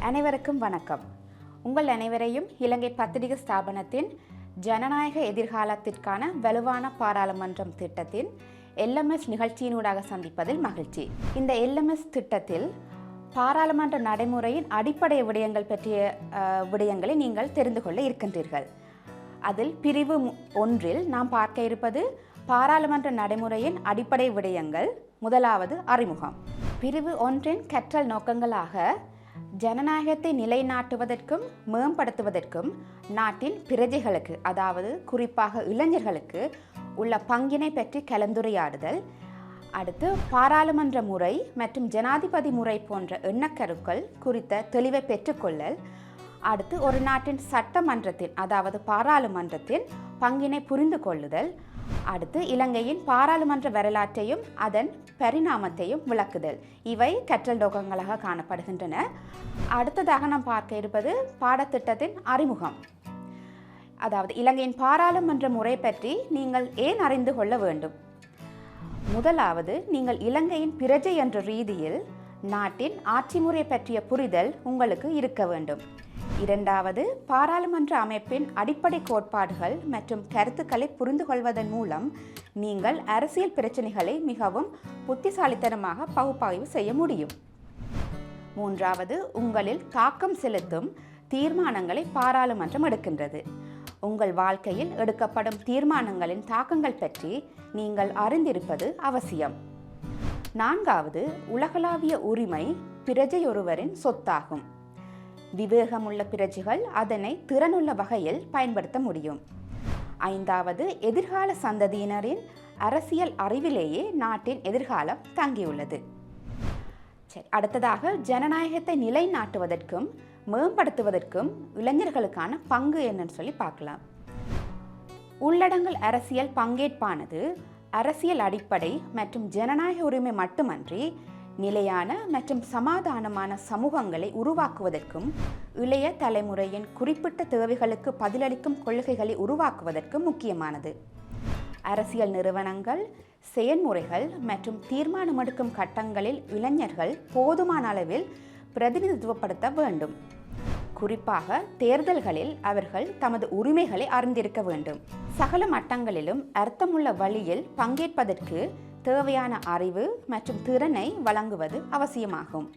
அனைவருக்கும் வணக்கம். உங்கள் அனைவரையும் இலங்கை பத்திரிகை ஸ்தாபனத்தின் ஜனநாயக எதிர்காலத்திற்கான வலுவான பாராளுமன்றம் திட்டத்தின் எல்எம்எஸ் நிகழ்ச்சியினூடாக சந்திப்பதில் மகிழ்ச்சி. இந்த எல்எம்எஸ் திட்டத்தில் பாராளுமன்ற நடைமுறையின் அடிப்படை விடயங்கள் பற்றிய விடயங்களை நீங்கள் தெரிந்து கொள்ள இருக்கின்றீர்கள். அதில் பிரிவு ஒன்றில் நாம் பார்க்க இருப்பது பாராளுமன்ற நடைமுறையின் அடிப்படை விடயங்கள். முதலாவது அறிமுகம். பிரிவு ஒன்றின் கற்றல் நோக்கங்களாக ஜனநாயகத்தை நிலைநாட்டுவதற்கும் மேம்படுத்துவதற்கும் நாட்டின் பிரஜைகளுக்கு அதாவது குறிப்பாக இளைஞர்களுக்கு உள்ள பங்கினை பற்றி கலந்துரையாடுதல். அடுத்து பாராளுமன்ற முறை மற்றும் ஜனாதிபதி முறை போன்ற எண்ணக்கருக்கள் குறித்த தெளிவை பெற்றுக்கொள்ளல். அடுத்து ஒரு நாட்டின் சட்டமன்றத்தின் அதாவது பாராளுமன்றத்தின் பங்கினை புரிந்து கொள்ளுதல் அடுத்து இலங்கையின் பாராளுமன்ற வரலாற்றையும் அதன் பரிணாமத்தையும் விளக்குதல். இவை கற்றல் நோக்கங்களாக காணப்படுகின்றன. அடுத்ததாக நாம் பார்க்க இருப்பது பாடத்திட்டத்தின் அறிமுகம். அதாவது இலங்கையின் பாராளுமன்ற முறை பற்றி நீங்கள் ஏன் அறிந்து கொள்ள வேண்டும்? முதலாவது நீங்கள் இலங்கையின் பிரஜை என்ற ரீதியில் நாட்டின் ஆட்சி முறை பற்றிய புரிதல் உங்களுக்கு இருக்க வேண்டும். இரண்டாவது பாராளுமன்ற அமைப்பின் அடிப்படை கோட்பாடுகள் மற்றும் கருத்துக்களை புரிந்து கொள்வதன் மூலம் நீங்கள் அரசியல் பிரச்சனைகளை மிகவும் புத்திசாலித்தனமாக பகுப்பாய்வு செய்ய முடியும். மூன்றாவது உங்களில் தாக்கம் செலுத்தும் தீர்மானங்களை பாராளுமன்றம் எடுக்கின்றது. உங்கள் வாழ்க்கையில் எடுக்கப்படும் தீர்மானங்களின் தாக்கங்கள் பற்றி நீங்கள் அறிந்திருப்பது அவசியம். நான்காவது உலகளாவிய உரிமை பிரஜையொருவரின் சொத்தாகும். விவேகமுள்ள பிரஜைகள் அதனை திறனுள்ள வகையில் பயன்படுத்த முடியும். ஐந்தாவது எதிர்கால சந்ததியினரின் அரசியல் அறிவிலேயே நாட்டின் எதிர்காலம் தங்கியுள்ளது. சரி அடுத்ததாக ஜனநாயகத்தை நிலைநாட்டுவதற்கும் மேம்படுத்துவதற்கும் இளைஞர்களுக்கான பங்கு என்னன்னு சொல்லி பார்க்கலாம். உள்ளடங்கல் அரசியல் பங்கேற்பானது அரசியல் அடிப்படை மற்றும் ஜனநாயக உரிமை மட்டுமன்றி நிலையான மற்றும் சமாதானமான சமூகங்களை உருவாக்குவதற்கும் இளைய தலைமுறையின் குறிப்பிட்ட தேவைகளுக்கு பதிலளிக்கும் கொள்கைகளை உருவாக்குவதற்கும் முக்கியமானது. அரசியல் நிறுவனங்கள் செயல்முறைகள் மற்றும் தீர்மானமெடுக்கும் கட்டங்களில் இளைஞர்கள் போதுமான அளவில் பிரதிநிதித்துவப்படுத்த வேண்டும். குறிப்பாக தேர்தல்களில் அவர்கள் தமது உரிமைகளை அறிந்திருக்க வேண்டும். சகல மட்டங்களிலும் அர்த்தமுள்ள வழியில் பங்கேற்பதற்கு தேவையான அறிவு மற்றும் திறனை வழங்குவது அவசியமாகும்.